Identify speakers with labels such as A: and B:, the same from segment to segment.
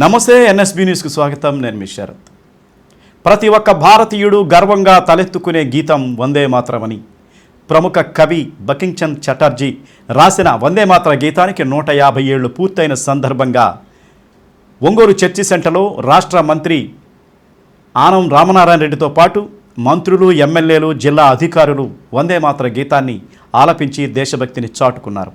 A: నమస్తే ఎన్ఎస్బి న్యూస్కు స్వాగతం. నేను మీ శరత్. ప్రతి ఒక్క భారతీయుడు గర్వంగా తలెత్తుకునే గీతం వందే మాత్రమని ప్రముఖ కవి బకింగ్చంద్ చటర్జీ రాసిన వందే మాత్ర గీతానికి నూట యాభై ఏళ్ళు పూర్తయిన సందర్భంగా ఒంగోలు చర్చి సెంటర్లో రాష్ట్ర మంత్రి ఆనం రామనారాయణ రెడ్డితో పాటు మంత్రులు ఎమ్మెల్యేలు జిల్లా అధికారులు వందే మాత్ర గీతాన్ని ఆలపించి దేశభక్తిని చాటుకున్నారు.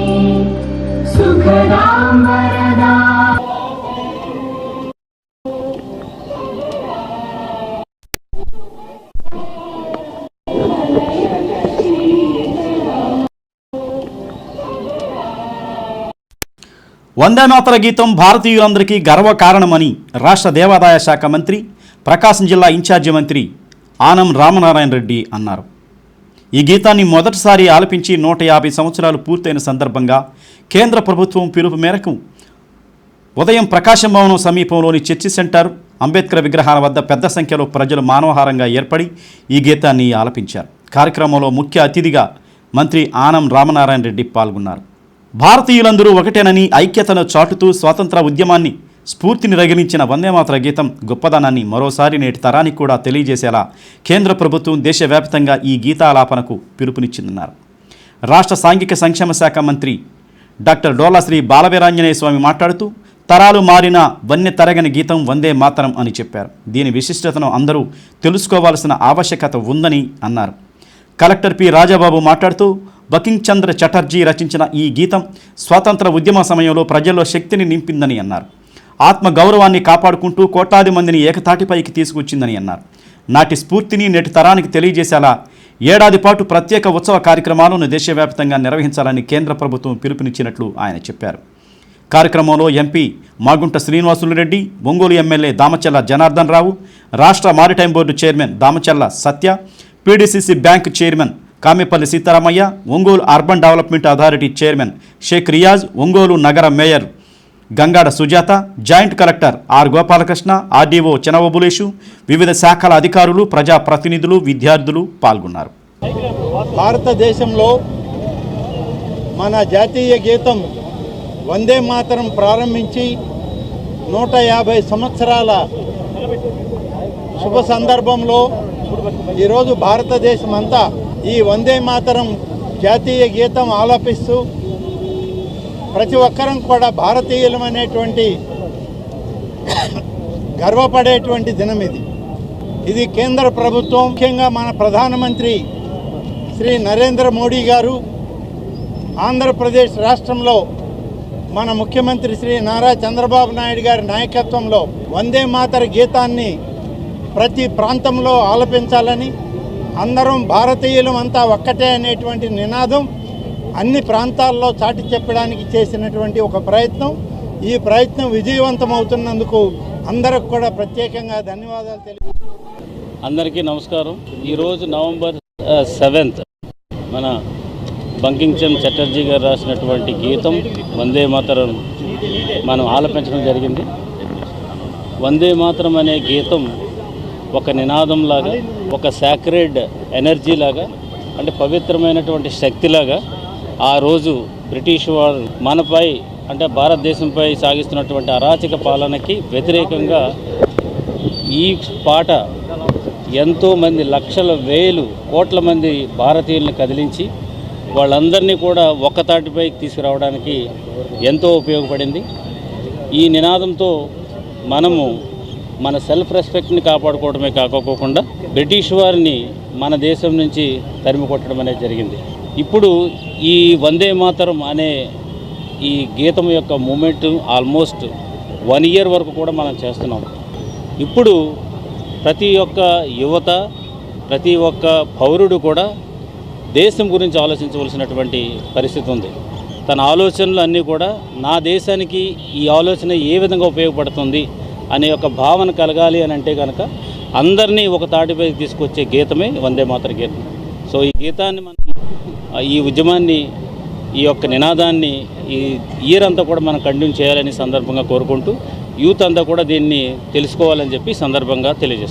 B: सुखदां वरदा
A: వందే మాతర గీతం భారతీయులందరికీ గర్వకారణమని రాష్ట్ర దేవాదాయ శాఖ మంత్రి ప్రకాశం జిల్లా ఇన్ఛార్జి మంత్రి ఆనం రామనారాయణ రెడ్డి అన్నారు ఈ గీతాన్ని మొదటిసారి ఆలపించి నూట యాభై సంవత్సరాలు పూర్తయిన సందర్భంగా కేంద్ర ప్రభుత్వం పిలుపు మేరకు ఉదయం ప్రకాశం భవనం సమీపంలోని చర్చి సెంటర్ అంబేద్కర్ విగ్రహాల వద్ద పెద్ద సంఖ్యలో ప్రజలు మానవహారంగా ఏర్పడి ఈ గీతాన్ని ఆలపించారు. కార్యక్రమంలో ముఖ్య అతిథిగా మంత్రి ఆనం రామనారాయణ రెడ్డి పాల్గొన్నారు. భారతీయులందరూ ఒకటేనని ఐక్యతను చాటుతూ స్వాతంత్ర ఉద్యమాన్ని స్ఫూర్తిని రగిలించిన వందేమాతర గీతం గొప్పదనాన్ని మరోసారి నేటి తరానికి కూడా తెలియజేసేలా కేంద్ర ప్రభుత్వం దేశవ్యాప్తంగా ఈ గీతాలాపనకు పిలుపునిచ్చిందన్నారు. రాష్ట్ర సాంఘిక సంక్షేమ శాఖ మంత్రి డాక్టర్ డోలా శ్రీ బాలవీరాంజనేయ స్వామి మాట్లాడుతూ తరాలు మారిన వన్య తరగని గీతం వందే మాతరం అని చెప్పారు. దీని విశిష్టతను అందరూ తెలుసుకోవాల్సిన ఆవశ్యకత ఉందని అన్నారు. కలెక్టర్ పి రాజాబాబు మాట్లాడుతూ బకింగ్ చంద్ర చటర్జీ రచించిన ఈ గీతం స్వాతంత్ర ఉద్యమ సమయంలో ప్రజల్లో శక్తిని నింపిందని అన్నారు. ఆత్మ గౌరవాన్ని కాపాడుకుంటూ కోట్లాది మందిని ఏకతాటిపైకి తీసుకొచ్చిందని అన్నారు. నాటి స్ఫూర్తిని నేటి తరానికి తెలియజేసేలా ఏడాది పాటు ప్రత్యేక ఉత్సవ కార్యక్రమాలను దేశవ్యాప్తంగా నిర్వహించాలని కేంద్ర ప్రభుత్వం పిలుపునిచ్చినట్లు ఆయన చెప్పారు. కార్యక్రమంలో ఎంపీ మాగుంట శ్రీనివాసులు రెడ్డి ఒంగోలు ఎమ్మెల్యే దామచల్ల జనార్దన్ రావు రాష్ట్ర maritime board chairman Damacharla Satya PDCC bank chairman Kamepalli Seetharamaiah Ongole urban development authority chairman Sheikh Riyaz Ongole నగర mayor Gangada Sujatha joint collector R Gopalakrishna RDO చెనవబులేషు వివిధ శాఖల అధికారులు ప్రజాప్రతినిధులు విద్యార్థులు పాల్గొన్నారు.
C: భారతదేశంలో మన జాతీయ గీతం వందే మాతరం ప్రారంభించి నూట యాభై సంవత్సరాల శుభ సందర్భంలో ఈరోజు భారతదేశం అంతా ఈ వందే మాతరం జాతీయ గీతం ఆలపిస్తూ ప్రతి ఒక్కరం కూడా భారతీయులం అనేటువంటి గర్వపడేటువంటి దినం ఇది. ఇది కేంద్ర ప్రభుత్వం ముఖ్యంగా మన ప్రధానమంత్రి శ్రీ నరేంద్ర మోడీ గారు ఆంధ్రప్రదేశ్ రాష్ట్రంలో మన ముఖ్యమంత్రి శ్రీ నారా చంద్రబాబు నాయుడు గారి నాయకత్వంలో వందే మాతర గీతాన్ని ప్రతి ప్రాంతంలో ఆలపించాలని అందరం భారతీయులం అంతా ఒక్కటే అనేటువంటి నినాదం అన్ని ప్రాంతాల్లో చాటి చెప్పడానికి చేసినటువంటి ఒక ప్రయత్నం. ఈ ప్రయత్నం విజయవంతం అవుతున్నందుకు అందరికి కూడా ప్రత్యేకంగా ధన్యవాదాలు తెలియ
D: అందరికీ నమస్కారం. ఈరోజు నవంబర్ సెవెంత్ మన బంకింగ్చంద్ చటర్జీ గారు రాసినటువంటి గీతం వందే మాతరం మనం ఆలపించడం జరిగింది. వందే మాతరం అనే గీతం ఒక నినాదంలాగా ఒక సాక్రెడ్ ఎనర్జీ లాగా అంటే పవిత్రమైనటువంటి శక్తిలాగా ఆ రోజు బ్రిటిష్ వారు మనపై అంటే భారతదేశంపై సాగిస్తున్నటువంటి అరాచక పాలనకి వ్యతిరేకంగా ఈ పాట ఎంతోమంది లక్షల వేలు కోట్ల మంది భారతీయులను కదిలించి వాళ్ళందరినీ కూడా ఒక్కతాటిపైకి తీసుకురావడానికి ఎంతో ఉపయోగపడింది. ఈ నినాదంతో మనము మన సెల్ఫ్ రెస్పెక్ట్ని కాపాడుకోవడమే కాకోకుండా బ్రిటిష్ వారిని మన దేశం నుంచి తరిమి కొట్టడం అనేది జరిగింది. ఇప్పుడు ఈ వందే మాతరం అనే ఈ గీతం యొక్క మూమెంట్ ఆల్మోస్ట్ వన్ ఇయర్ వరకు కూడా మనం చేస్తున్నాం. ఇప్పుడు ప్రతి ఒక్క యువత ప్రతి ఒక్క పౌరుడు కూడా దేశం గురించి ఆలోచించవలసినటువంటి పరిస్థితి ఉంది. తన ఆలోచనలు అన్నీ కూడా నా దేశానికి ఈ ఆలోచన ఏ విధంగా ఉపయోగపడుతుంది అనే ఒక భావన కలగాలి అని అంటే కనుక అందరినీ ఒక తాటిపైకి తీసుకొచ్చే గీతమే వందే మాతర గీతం. సో ఈ గీతాన్ని మనం ఈ ఉద్యమాన్ని ఈ యొక్క నినాదాన్ని ఈ ఇయర్ అంతా కూడా మనం కంటిన్యూ చేయాలని సందర్భంగా కోరుకుంటూ యూత్ అంతా కూడా దీన్ని తెలుసుకోవాలని చెప్పి సందర్భంగా తెలియజేస్తుంది